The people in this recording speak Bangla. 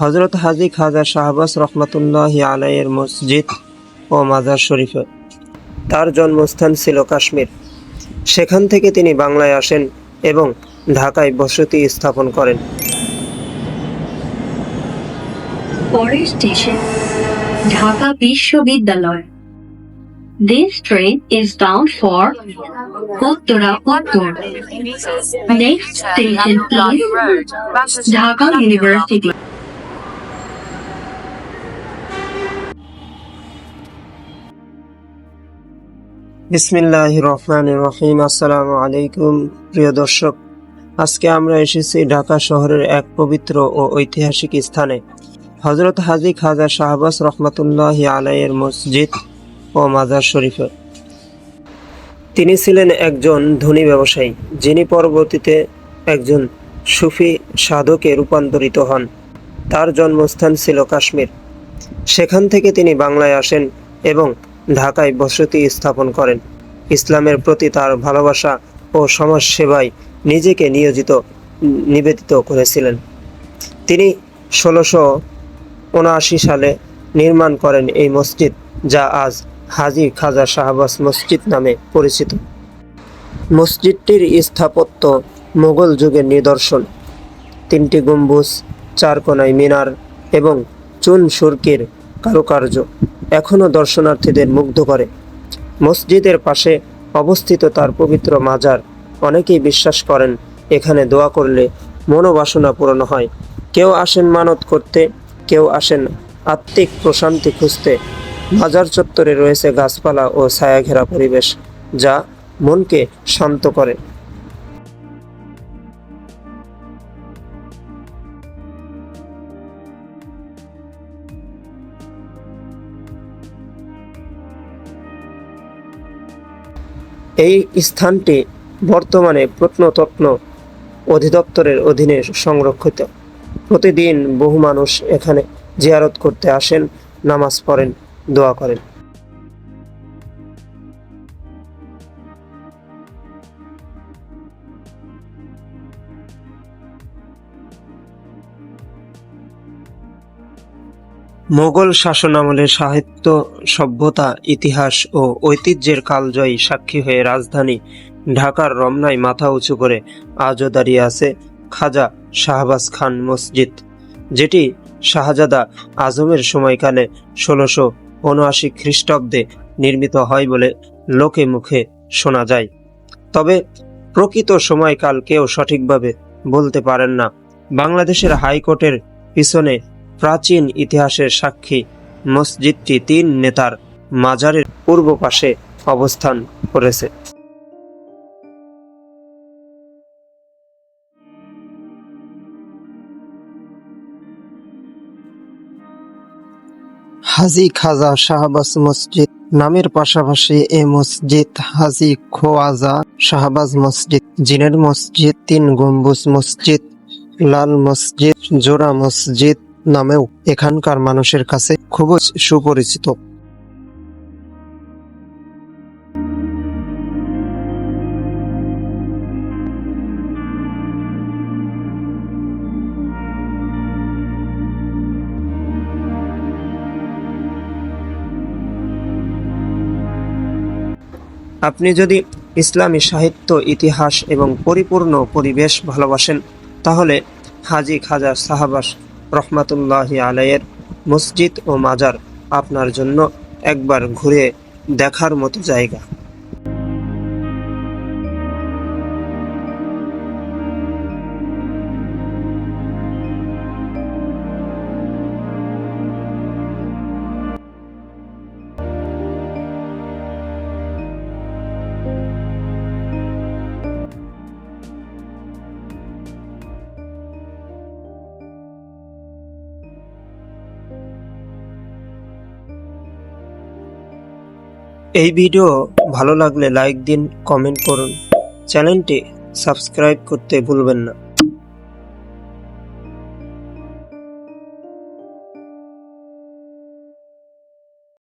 হজরত হাজি খাজা শাহবাজ রহমতুল্লাহ আলাইয়ের মসজিদ ও মাজার শরীফে। তার জন্মস্থান ছিল কাশ্মীর। সেখান থেকে তিনি বাংলায় আসেন এবং ঢাকায় বসতি স্থাপন করেন। পরের স্টেশন, ঢাকা বিশ্ববিদ্যালয়। This train is bound for. বিসমিল্লাহ রহমান রহিম আসসালামু আলাইকুম প্রিয় দর্শক। আজকে আমরা এসেছি ঢাকা শহরের এক পবিত্র ও ঐতিহাসিক স্থানে। হজরত হাজি খাজা শাহবাজ রহমতুল্লাহ আলাইয়ের মসজিদ ও মাজার শরীফে। তিনি ছিলেন একজন ধনী ব্যবসায়ী, যিনি পরবর্তীতে একজন সুফি সাধকে রূপান্তরিত হন। তার জন্মস্থান ছিল কাশ্মীর। সেখান থেকে তিনি বাংলায় আসেন এবং ঢাকায় বসতি স্থাপন করেন। ইসলামের প্রতি তার ভালোবাসা ও সমাজ সেবায় নিজেকে নিয়োজিত, নিবেদিত করেছিলেন। তিনি ষোলোশো উনআশি সালে নির্মাণ করেন এই মসজিদ, যা আজ হাজি খাজা শাহবাজ মসজিদ নামে পরিচিত। মসজিদটির স্থাপত্য মোগল যুগের নিদর্শন। তিনটি গম্বুজ চারকোনায় মিনার এবং চুন সুরকির কারুকার্য এখনও দর্শনার্থীদের মুগ্ধ করে। মসজিদের পাশে অবস্থিত তার পবিত্র মাজার অনেকেই বিশ্বাস করেন এখানে দোয়া করলে মনোবাসনা পূরণ হয়। কেউ আসেন মানত করতে, কেউ আসেন আত্মিক প্রশান্তি খুঁজতে। মাজার চত্বরে রয়েছে গাছপালা ও ছায়াঘেরা পরিবেশ যা মনকে শান্ত করে। এই স্থানটি বর্তমানে প্রত্নতত্ন অধিদপ্তরের অধীনে সংরক্ষিত। প্রতিদিন বহু মানুষ এখানে জিয়ারত করতে আসেন, নামাজ পড়েন, দোয়া করেন। মোগল শাসনামলে সাহিত্য, সভ্যতা, ইতিহাস ও ঐতিহ্যের কালজয়ী সাক্ষী হয়ে রাজধানী ঢাকার রমনায় মাথা উঁচু করে আজও দাঁড়িয়ে আছে খাজা শাহবাজ খান মসজিদ, যেটি শাহজাদা আজমের সময়কালে ষোলোশো উনআশি খ্রিস্টাব্দে নির্মিত হয় বলে লোকে মুখে শোনা যায়। তবে প্রকৃত সময়কাল কেউ সঠিকভাবে বলতে পারেন না। বাংলাদেশের হাইকোর্টের পিছনে প্রাচীন ইতিহাসের সাক্ষী মসজিদটি তিন নেতার মাজারের পূর্ব পাশে অবস্থান করেছে। হাজি খাজা শাহবাজ মসজিদ নামের পাশাপাশি এ মসজিদ হাজি খোয়াজা শাহবাজ মসজিদ, জিনের মসজিদ, তিন গম্বুজ মসজিদ, লাল মসজিদ, জোড়া মসজিদ নামেও এখানকার মানুষের কাছে খুবই সুপরিচিত। আপনি যদি ইসলামী সাহিত্য, ইতিহাস এবং পরিপূর্ণ পরিবেশ ভালোবাসেন, তাহলে হাজি খাজা সাহাবাস রহমাতুল্লাহ আলাইয়ের মসজিদ ও মাজার আপনার জন্য একবার ঘুরে দেখার মতো জায়গা। এই ভিডিও ভালো লাগলে লাইক দিন কমেন্ট করুন। চ্যানেলটি সাবস্ক্রাইব করতে ভুলবেন না।